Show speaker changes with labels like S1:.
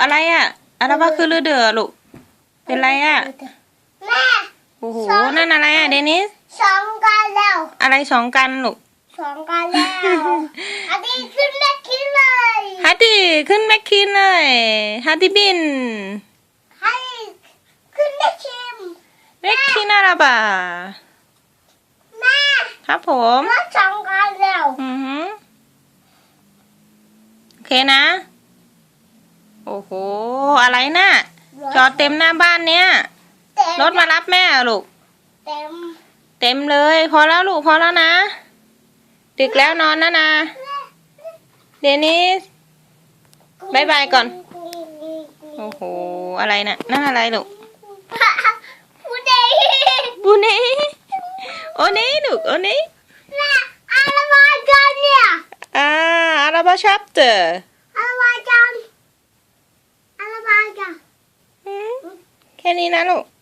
S1: อะไรอะอะไรบ้าคือลือเดือลูก เป็นไรอะ
S2: แม่
S1: โอ้โห นั่นอะไรอะเดนิส
S2: สองกันแล้ว
S1: อะไรสองกันลูก
S2: สองกันแล้วอันนี้ขึ้นได้คิดเลย
S1: ฮัตตี้ขึ้นแมคคินเลยฮัตตี้บิน
S2: ให้ขึ้นได้ชิม
S1: แมคคินอาราบา
S2: แม่
S1: ครับผม
S2: รถสองกันแล้ว
S1: อือหือโอเคนะ โอ้โห อะไรน่ะจอดเต็มหน้าบ้านเนี้ย
S2: เต็ม
S1: รถมารับแม่เหรอลูก
S2: เต็ม
S1: เต็มเลย พอแล้วลูกพอแล้วนะ ดึกแล้วนอนนะนะ เดนิสบ๊ายบายก่อน โอ้โห อะไรน่ะ นั่นอะไรลูก
S2: ผู้ใด
S1: บูเน่โอเน่ลูกโอเน่
S2: แม่อะไรมากันเนี่ย
S1: อ่าอาราบาชัปเตอร์
S2: อะไรม